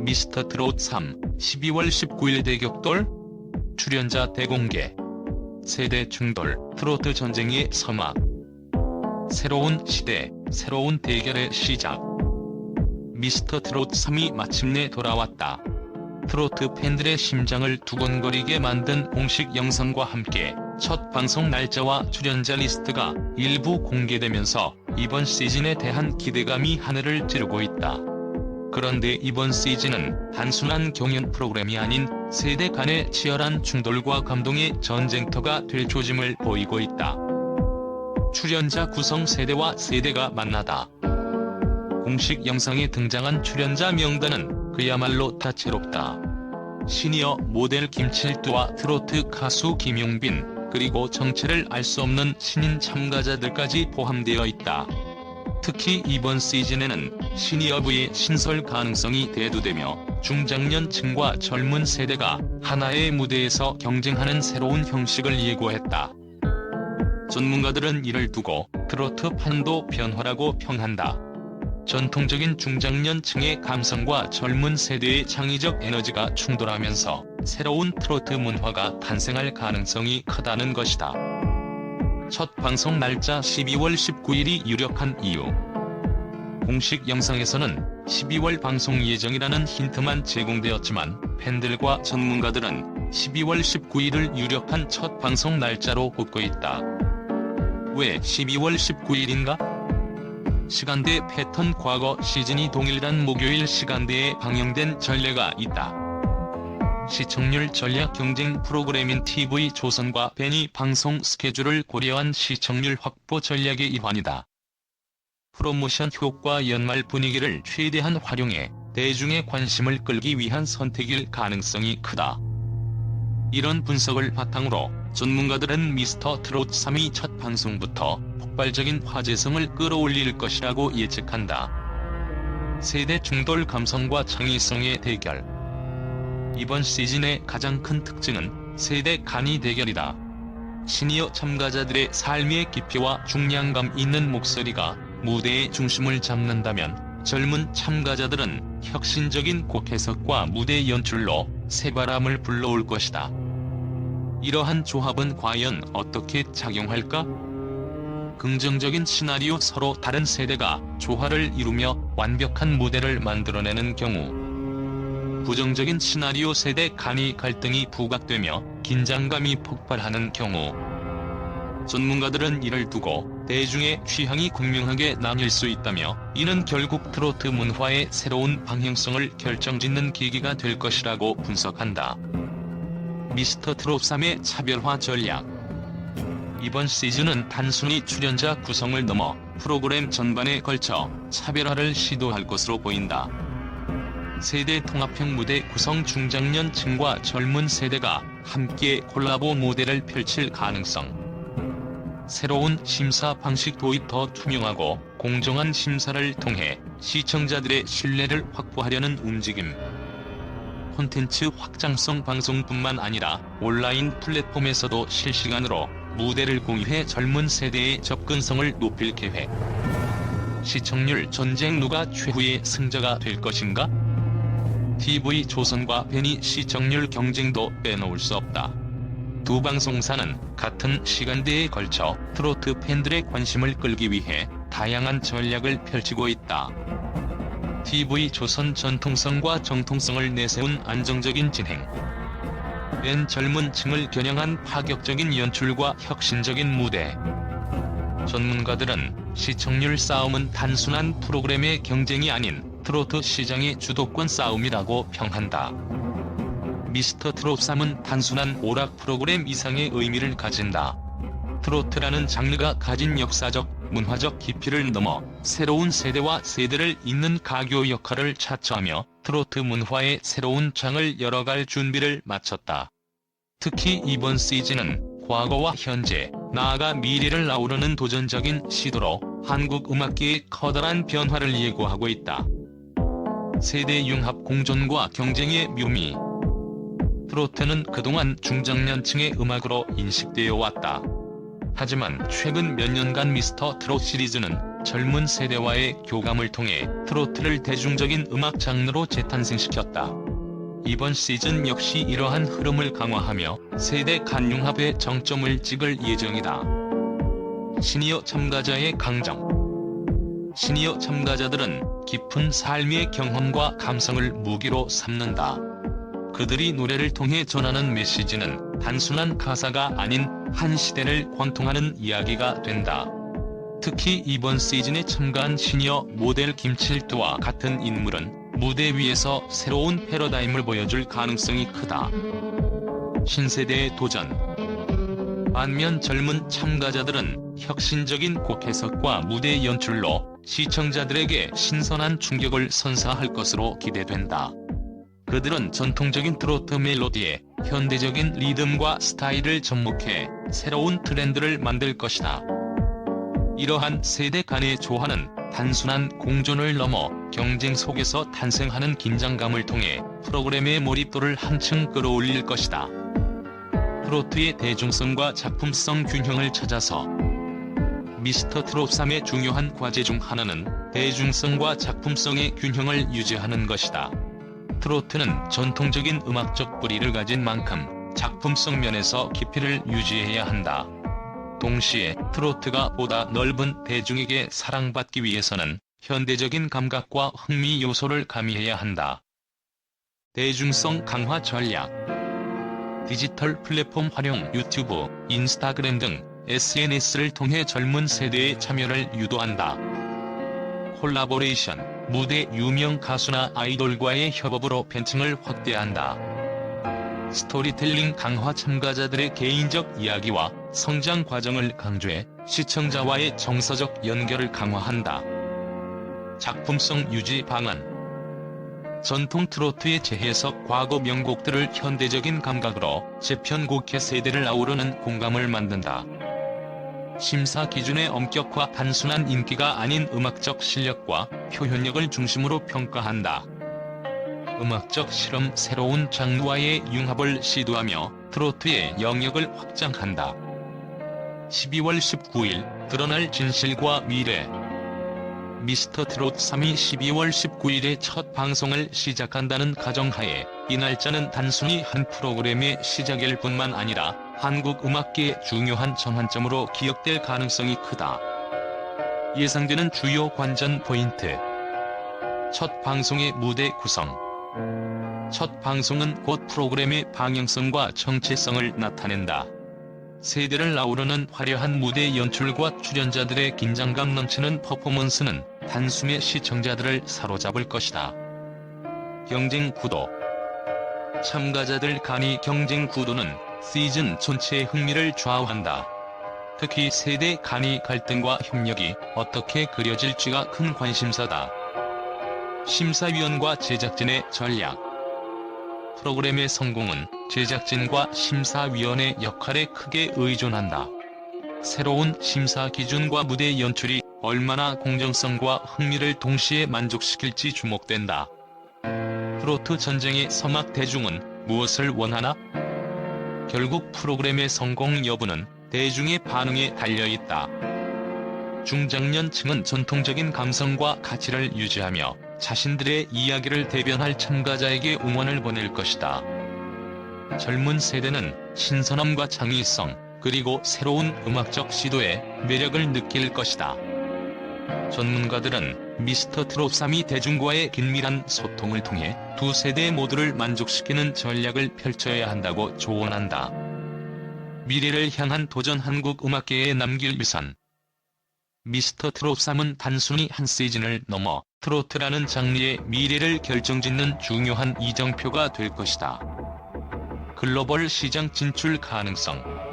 미스터 트롯 3 12월 19일 대격돌 출연자 대공개 세대 충돌 트로트 전쟁의 서막 새로운 시대 새로운 대결의 시작 미스터 트롯 3이 마침내 돌아왔다. 트로트 팬들의 심장을 두근거리게 만든 공식 영상과 함께 첫 방송 날짜와 출연자 리스트가 일부 공개되면서 이번 시즌에 대한 기대감이 하늘을 찌르고 있다. 그런데 이번 시즌은 단순한 경연 프로그램이 아닌 세대 간의 치열한 충돌과 감동의 전쟁터가 될 조짐을 보이고 있다. 출연자 구성 세대와 세대가 만나다. 공식 영상에 등장한 출연자 명단은 그야말로 다채롭다. 시니어 모델 김칠두와 트로트 가수 김용빈, 그리고 정체를 알 수 없는 신인 참가자들까지 포함되어 있다. 특히 이번 시즌에는 시니어부의 신설 가능성이 대두되며 중장년층과 젊은 세대가 하나의 무대에서 경쟁하는 새로운 형식을 예고했다. 전문가들은 이를 두고 트로트 판도 변화라고 평한다. 전통적인 중장년층의 감성과 젊은 세대의 창의적 에너지가 충돌하면서 새로운 트로트 문화가 탄생할 가능성이 크다는 것이다. 첫 방송 날짜 12월 19일이 유력한 이유 공식 영상에서는 12월 방송 예정이라는 힌트만 제공되었지만 팬들과 전문가들은 12월 19일을 유력한 첫 방송 날짜로 꼽고 있다. 왜 12월 19일인가? 시간대 패턴 과거 시즌이 동일한 목요일 시간대에 방영된 전례가 있다. 시청률 전략 경쟁 프로그램인 TV 조선과 벤이 방송 스케줄을 고려한 시청률 확보 전략의 일환이다. 프로모션 효과 연말 분위기를 최대한 활용해 대중의 관심을 끌기 위한 선택일 가능성이 크다. 이런 분석을 바탕으로 전문가들은 미스터 트롯 3위 첫 방송부터 폭발적인 화제성을 끌어올릴 것이라고 예측한다. 세대 중돌 감성과 창의성의 대결 이번 시즌의 가장 큰 특징은 세대 간이 대결이다. 시니어 참가자들의 삶의 깊이와 중량감 있는 목소리가 무대의 중심을 잡는다면 젊은 참가자들은 혁신적인 곡 해석과 무대 연출로 새바람을 불러올 것이다. 이러한 조합은 과연 어떻게 작용할까? 긍정적인 시나리오 서로 다른 세대가 조화를 이루며 완벽한 무대를 만들어내는 경우 부정적인 시나리오 세대 간이 갈등이 부각되며 긴장감이 폭발하는 경우 전문가들은 이를 두고 대중의 취향이 극명하게 나뉠 수 있다며 이는 결국 트로트 문화의 새로운 방향성을 결정짓는 계기가 될 것이라고 분석한다. 미스터 트롯 3의 차별화 전략 이번 시즌은 단순히 출연자 구성을 넘어 프로그램 전반에 걸쳐 차별화를 시도할 것으로 보인다. 세대 통합형 무대 구성 중장년층과 젊은 세대가 함께 콜라보 무대를 펼칠 가능성 새로운 심사 방식 도입 더 투명하고 공정한 심사를 통해 시청자들의 신뢰를 확보하려는 움직임 콘텐츠 확장성 방송뿐만 아니라 온라인 플랫폼에서도 실시간으로 무대를 공유해 젊은 세대의 접근성을 높일 계획. 시청률 전쟁 누가 최후의 승자가 될 것인가? TV 조선과 벤이 시청률 경쟁도 빼놓을 수 없다. 두 방송사는 같은 시간대에 걸쳐 트로트 팬들의 관심을 끌기 위해 다양한 전략을 펼치고 있다. TV 조선 전통성과 정통성을 내세운 안정적인 진행. 뺀 젊은 층을 겨냥한 파격적인 연출과 혁신적인 무대. 전문가들은 시청률 싸움은 단순한 프로그램의 경쟁이 아닌 트로트 시장의 주도권 싸움이라고 평한다. 미스터 트롯 3은 단순한 오락 프로그램 이상의 의미를 가진다. 트로트라는 장르가 가진 역사적, 문화적 깊이를 넘어 새로운 세대와 세대를 잇는 가교 역할을 차처하며 트로트 문화의 새로운 장을 열어갈 준비를 마쳤다. 특히 이번 시즌은 과거와 현재, 나아가 미래를 아우르는 도전적인 시도로 한국 음악계의 커다란 변화를 예고하고 있다. 세대 융합 공존과 경쟁의 묘미 트로트는 그동안 중장년층의 음악으로 인식되어 왔다. 하지만 최근 몇 년간 미스터 트롯 시리즈는 젊은 세대와의 교감을 통해 트로트를 대중적인 음악 장르로 재탄생시켰다. 이번 시즌 역시 이러한 흐름을 강화하며 세대 간 융합의 정점을 찍을 예정이다. 시니어 참가자의 강정 시니어 참가자들은 깊은 삶의 경험과 감성을 무기로 삼는다. 그들이 노래를 통해 전하는 메시지는 단순한 가사가 아닌 한 시대를 관통하는 이야기가 된다. 특히 이번 시즌에 참가한 시니어 모델 김칠두와 같은 인물은 무대 위에서 새로운 패러다임을 보여줄 가능성이 크다. 신세대의 도전 반면 젊은 참가자들은 혁신적인 곡 해석과 무대 연출로 시청자들에게 신선한 충격을 선사할 것으로 기대된다. 그들은 전통적인 트로트 멜로디에 현대적인 리듬과 스타일을 접목해 새로운 트렌드를 만들 것이다. 이러한 세대 간의 조화는 단순한 공존을 넘어 경쟁 속에서 탄생하는 긴장감을 통해 프로그램의 몰입도를 한층 끌어올릴 것이다. 트로트의 대중성과 작품성 균형을 찾아서 미스터 트롯 3의 중요한 과제 중 하나는 대중성과 작품성의 균형을 유지하는 것이다. 트로트는 전통적인 음악적 뿌리를 가진 만큼 작품성 면에서 깊이를 유지해야 한다. 동시에 트로트가 보다 넓은 대중에게 사랑받기 위해서는 현대적인 감각과 흥미 요소를 가미해야 한다. 대중성 강화 전략 디지털 플랫폼 활용 유튜브, 인스타그램 등 SNS를 통해 젊은 세대의 참여를 유도한다. 콜라보레이션, 무대 유명 가수나 아이돌과의 협업으로 팬층을 확대한다. 스토리텔링 강화 참가자들의 개인적 이야기와 성장 과정을 강조해 시청자와의 정서적 연결을 강화한다. 작품성 유지 방안 전통 트로트의 재해석 과거 명곡들을 현대적인 감각으로 재편곡해 세대를 아우르는 공감을 만든다. 심사 기준의 엄격화 단순한 인기가 아닌 음악적 실력과 표현력을 중심으로 평가한다. 음악적 실험 새로운 장르와의 융합을 시도하며 트로트의 영역을 확장한다. 12월 19일 드러날 진실과 미래 미스터 트롯 3이 12월 19일에 첫 방송을 시작한다는 가정하에 이 날짜는 단순히 한 프로그램의 시작일 뿐만 아니라 한국 음악계의 중요한 전환점으로 기억될 가능성이 크다. 예상되는 주요 관전 포인트 첫 방송의 무대 구성 첫 방송은 곧 프로그램의 방향성과 정체성을 나타낸다. 세대를 아우르는 화려한 무대 연출과 출연자들의 긴장감 넘치는 퍼포먼스는 단숨에 시청자들을 사로잡을 것이다. 경쟁 구도 참가자들 간의 경쟁 구도는 시즌 전체의 흥미를 좌우한다. 특히 세대 간의 갈등과 협력이 어떻게 그려질지가 큰 관심사다. 심사위원과 제작진의 전략 프로그램의 성공은 제작진과 심사위원의 역할에 크게 의존한다. 새로운 심사 기준과 무대 연출이 얼마나 공정성과 흥미를 동시에 만족시킬지 주목된다. 트로트 전쟁의 서막 대중은 무엇을 원하나? 결국 프로그램의 성공 여부는 대중의 반응에 달려있다. 중장년층은 전통적인 감성과 가치를 유지하며 자신들의 이야기를 대변할 참가자에게 응원을 보낼 것이다. 젊은 세대는 신선함과 창의성, 그리고 새로운 음악적 시도에 매력을 느낄 것이다. 전문가들은 미스터 트롯 3이 대중과의 긴밀한 소통을 통해 두 세대 모두를 만족시키는 전략을 펼쳐야 한다고 조언한다. 미래를 향한 도전 한국 음악계에 남길 유산 미스터 트롯 3은 단순히 한 시즌을 넘어 트로트라는 장르의 미래를 결정짓는 중요한 이정표가 될 것이다. 글로벌 시장 진출 가능성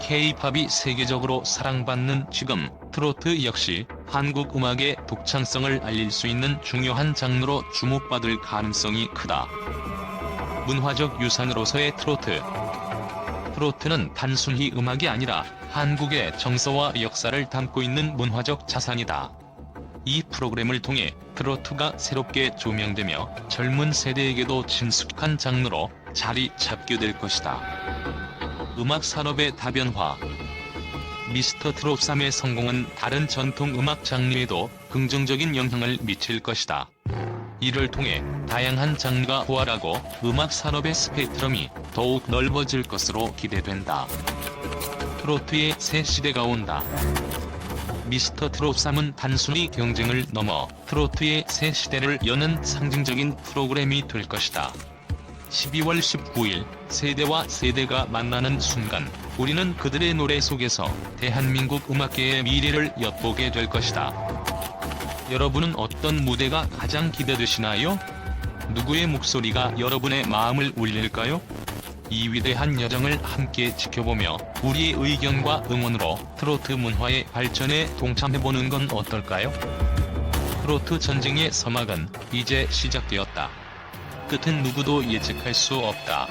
K-팝이 세계적으로 사랑받는 지금 트로트 역시 한국 음악의 독창성을 알릴 수 있는 중요한 장르로 주목받을 가능성이 크다. 문화적 유산으로서의 트로트 트로트는 단순히 음악이 아니라 한국의 정서와 역사를 담고 있는 문화적 자산이다. 이 프로그램을 통해 트로트가 새롭게 조명되며 젊은 세대에게도 친숙한 장르로 자리 잡게 될 것이다. 음악 산업의 다변화 미스터 트롯 3의 성공은 다른 전통 음악 장르에도 긍정적인 영향을 미칠 것이다. 이를 통해 다양한 장르가 부활하고 음악 산업의 스펙트럼이 더욱 넓어질 것으로 기대된다. 트로트의 새 시대가 온다. 미스터 트롯 3은 단순히 경쟁을 넘어 트로트의 새 시대를 여는 상징적인 프로그램이 될 것이다. 12월 19일 세대와 세대가 만나는 순간 우리는 그들의 노래 속에서 대한민국 음악계의 미래를 엿보게 될 것이다. 여러분은 어떤 무대가 가장 기대되시나요? 누구의 목소리가 여러분의 마음을 울릴까요? 이 위대한 여정을 함께 지켜보며 우리의 의견과 응원으로 트로트 문화의 발전에 동참해보는 건 어떨까요? 트로트 전쟁의 서막은 이제 시작되었다. 끝은 누구도 예측할 수 없다.